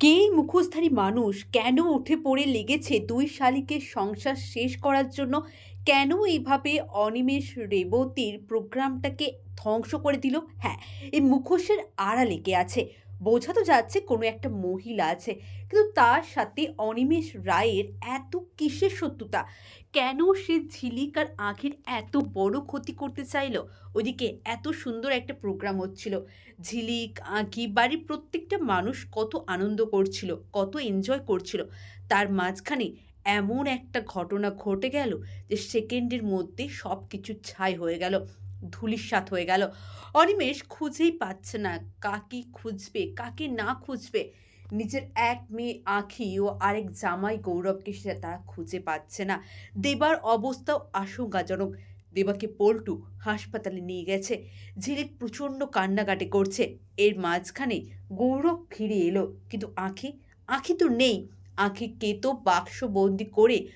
কে মুখোশধারী মানুষ? কেন উঠে পড়ে লেগেছে দুই শালিকের সংসার শেষ করার জন্য? কেন এইভাবে অনিমেষ রেবতীর প্রোগ্রামটাকে ধ্বংস করে দিল? হ্যাঁ এই মুখোশের আড়ালে কে আছে? বোঝা তো যাচ্ছে কোনো একটা মহিলা আছে। কিন্তু তার সাথে অনিমেষ রায়ের এত কিসের সত্যতা কেন সে ঝিলিক আর আঁখির এত বড় ক্ষতি করতে চাইলো? ওদিকে এত সুন্দর একটা প্রোগ্রাম হচ্ছিল। ঝিলিক আঁকি বাড়ির প্রত্যেকটা মানুষ কত আনন্দ করছিল, কত এনজয় করছিল। তার মাঝখানে এমন একটা ঘটনা ঘটে গেল যে সেকেন্ডের মধ্যে সব কিছু ছাই হয়ে গেল। ধুলিস্বাত হয়ে গেল। অনিমেষ খুঁজেই পাচ্ছে না কাকে খুঁজবে, কাকে না খুঁজবে। নিজের এক মেয়ে আঁখি ও আরেক জামাই গৌরবকে সে তারা খুঁজে পাচ্ছে না। দেবার অবস্থাও আশঙ্কাজনক। দেবাকে পল্টু হাসপাতালে নিয়ে গেছে। ঝিলিক প্রচণ্ড কান্নাকাটি করছে। এর মাঝখানে গৌরব ফিরে এলো। কিন্তু আঁখি আঁখি তো নেই। আঁখিকে তো বাক্সবন্দি করে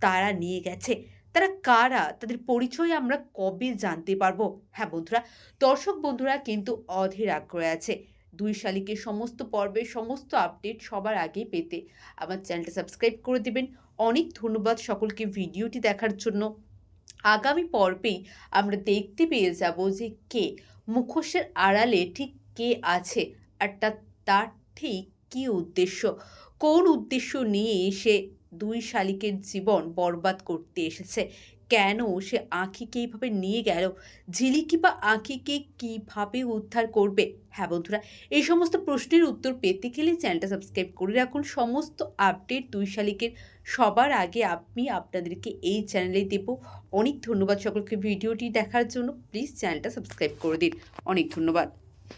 তারা নিয়ে গেছে। তারা কারা? তাদের পরিচয় আমরা কবে জানতে পারব? হ্যাঁ বন্ধুরা, দর্শক বন্ধুরা কিন্তু অধীর আগ্রহে আছে। দুই শালিকের সমস্ত পর্বের সমস্ত আপডেট সবার আগে পেতে আমার চ্যানেলটা সাবস্ক্রাইব করে দেবেন। অনেক ধন্যবাদ সকলকে ভিডিওটি দেখার জন্য। আগামী পর্বেই আমরা দেখতে পেয়ে যাব যে কে মুখোশের আড়ালে ঠিক কে আছে আর তার ঠিক কী উদ্দেশ্য? কোন উদ্দেশ্য নিয়ে সে দুই শালিকের জীবন বরবাদ করতে এসেছে। কেন সে আঁখিকে এইভাবে নিয়ে গেল? ঝিলিকি বা আঁখিকে কীভাবে উদ্ধার করবে? হ্যাঁ বন্ধুরা, এই সমস্ত প্রশ্নের উত্তর পেতে গেলে চ্যানেলটা সাবস্ক্রাইব করে রাখুন। সমস্ত আপডেট দুই শালিকের সবার আগে আমি আপনাদেরকে এই চ্যানেলে দেব। অনেক ধন্যবাদ সকলকে ভিডিওটি দেখার জন্য। প্লিজ চ্যানেলটা সাবস্ক্রাইব করে দিন। অনেক ধন্যবাদ।